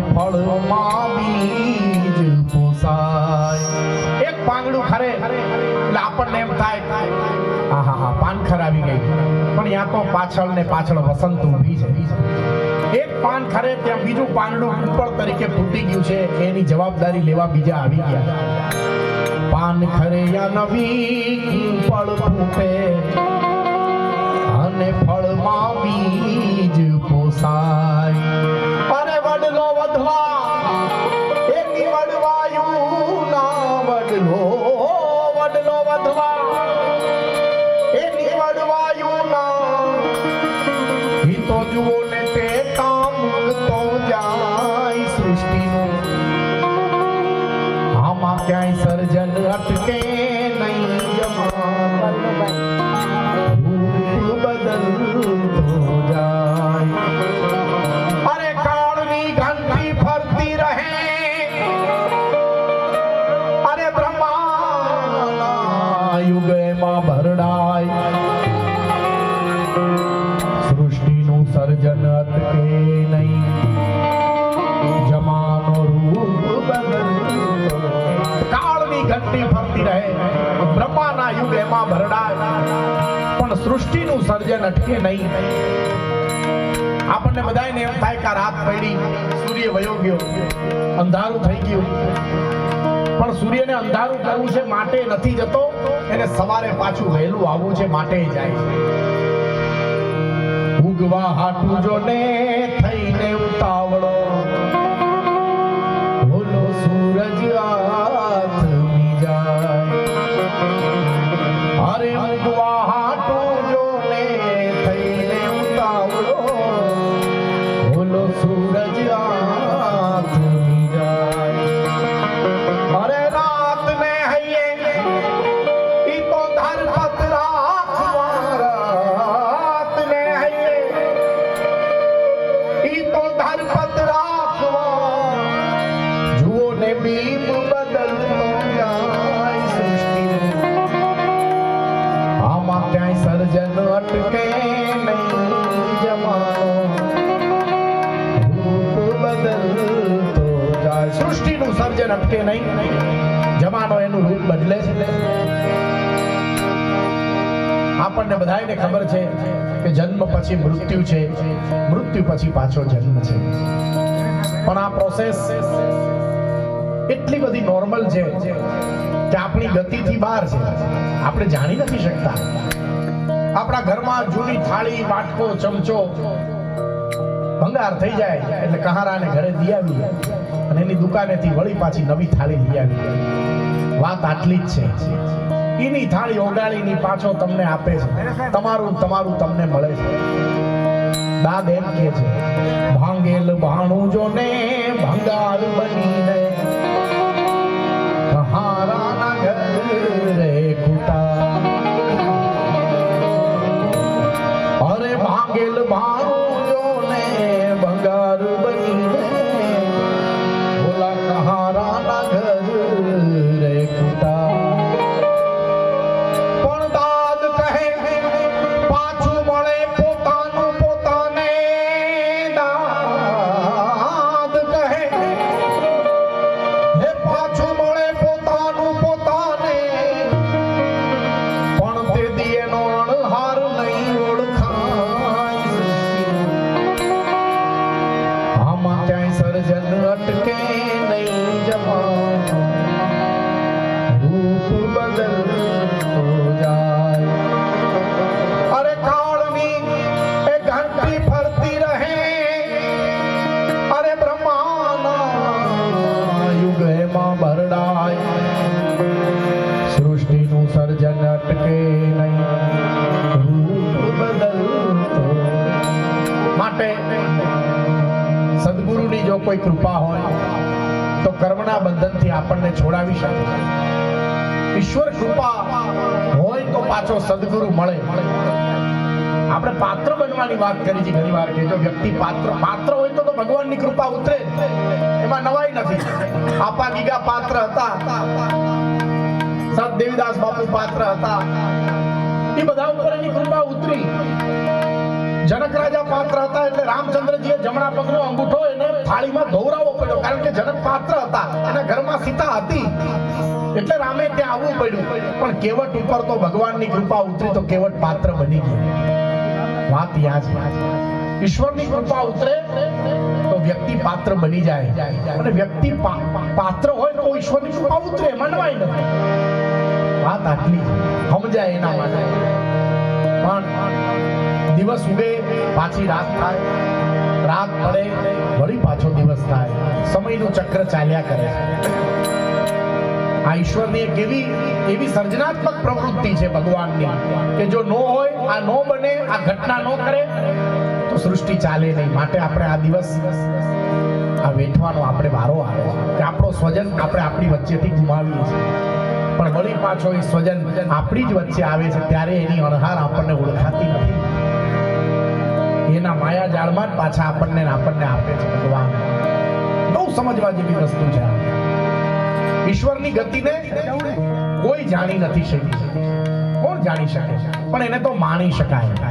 ફળમાં બીજ પોસાય. એક પાંગડું ખરે, એટલે આપણને એમ થાય હા હા હા પાનખર આવી ગઈ. પણ ત્યાં તો પાછળ ને પાછળ વસંત ઊભી છે. એક પાન ખરે, ત્યાં બીજું પાંદડું ઉપર તરીકે ફૂટી ગયું છે. એની જવાબદારી લેવા બીજા આવી ગયા. પાન ખરે, યા નવી ફળ ફૂટે. વડલો વડલો વધવા. એની વડવાયું ના ઈ તો જુઓ ને તે કામ તો જાય સૃષ્ટિનું. આમાં ક્યાંય સર્જન અટકે ફરતી રહે બ્રહ્માના યુગ એમાં ભરડાય પણ સૃષ્ટિનું સર્જન અટકે નહીં. આપણને બધાને એમ થાય કે રાત પડી, સૂર્ય વયો ગયો. અંધારું થઈ ગયું. પણ સૂર્યને અંધારું કરવું છે માટે નથી જતો, એને સવારે પાછું વહેલું આવવું છે, માટે જાય છે. ઉગવા હાટું જો સૃષ્ટિનું સર્જન અટકે નહીં જમાનો. એનું રૂપ બદલે છે આપણને બધાયને ખબર છે કે જન્મ પછી મૃત્યુ છે. મૃત્યુ પછી પાછો જન્મ છે. પણ આ પ્રોસેસ એટલી બધી નોર્મલ છે કે આપણી ગતિથી બહાર છે. આપણે જાણી નથી શકતા. આપણા ઘરમાં જૂની થાળી, વાટકો, ચમચો ભંગાર થઈ જાય એટલે કહારાને ઘરે લઈ આવી અને એની દુકાનેથી વળી પાછી નવી થાળી લઈ આવી વાત આટલી જ છે. એની થાળી ઓગાળીની પાછો તમને આપે છે. તમારું તમારું તમને મળે છે. દાદ એમ કે છે, ભાંગેલ ભાણું જો ને ભંગાર ભરડાય સૃષ્ટિનું સર્જન અટકે નહીં. માટે સદગુરુની જો કોઈ કૃપા હોય, તો કર્મના બંધનથી આપણને છોડાવી શકે ઈશ્વર કૃપા હોય તો પાછો સદગુરુ મળે. આપણે પાત્ર બનવાની વાત કરી છે. ઘણી વાર કે જો વ્યક્તિ પાત્ર પાત્ર હોય તો તો ભગવાનની કૃપા ઉતરે એમાં નવાઈ નથી. આપા ગીગા પાત્ર હતા. સંત દેવીદાસ બાપુ પાત્ર હતા. એ બધા ઉપર એની કૃપા ઉતરી. જનક રાજા પાત્ર હતા એટલે રામચંદ્રજીએ જમણા પગનો અંગૂઠો એને થાળીમાં ધોવરાવો પડ્યો. કારણ કે જનક પાત્ર હતા. એના ઘરમાં સીતા હતી. એટલે રામે ત્યાં આવવું પડ્યું. પણ કેવટ ઉપર તો ભગવાનની કૃપા ઉતરી તો કેવટ પાત્ર બની ગયું. વાત યાદ ઈશ્વરની કૃપા ઉતરે તો વ્યક્તિ પાત્ર બની જાય. અને વ્યક્તિ પાત્ર હોય તો ઈશ્વરની કૃપા ઉતરે, માનવાય નથી. વાત આટલી સમજાય એના માટે. પણ દિવસ ઉગે પાછી રાત થાય. રાત પડે, વળી પાછો દિવસ થાય. સમયનું ચક્ર ચાલ્યા કરે છે. આ ઈશ્વરની એક એવી એવી સર્જનાત્મક પ્રવૃત્તિ છે ભગવાનની, કે જો નો હોય આ નો બને, આ ઘટના નો કરે, તો સૃષ્ટિ ચાલે નહીં. માટે આપણે આ દિવસ, આ વેઠવાનો આપણે વારો આવે કે આપણો સ્વજન આપણે આપણી વચ્ચેથી ગુમાવીએ છીએ. પણ વળી પાછો એ સ્વજન આપણી જ વચ્ચે આવે છે, ત્યારે એની અણહાર આપણને ઓળખાતી નથી. એના માયા જાળમાં પાછા આપણને આપણને આપે છે ભગવાન. બહુ સમજવા જેવી વસ્તુ છે ઈશ્વરની ગતિને કોઈ જાણી નથી શકી જાણી શકે. પણ એને તો માણી શકાય.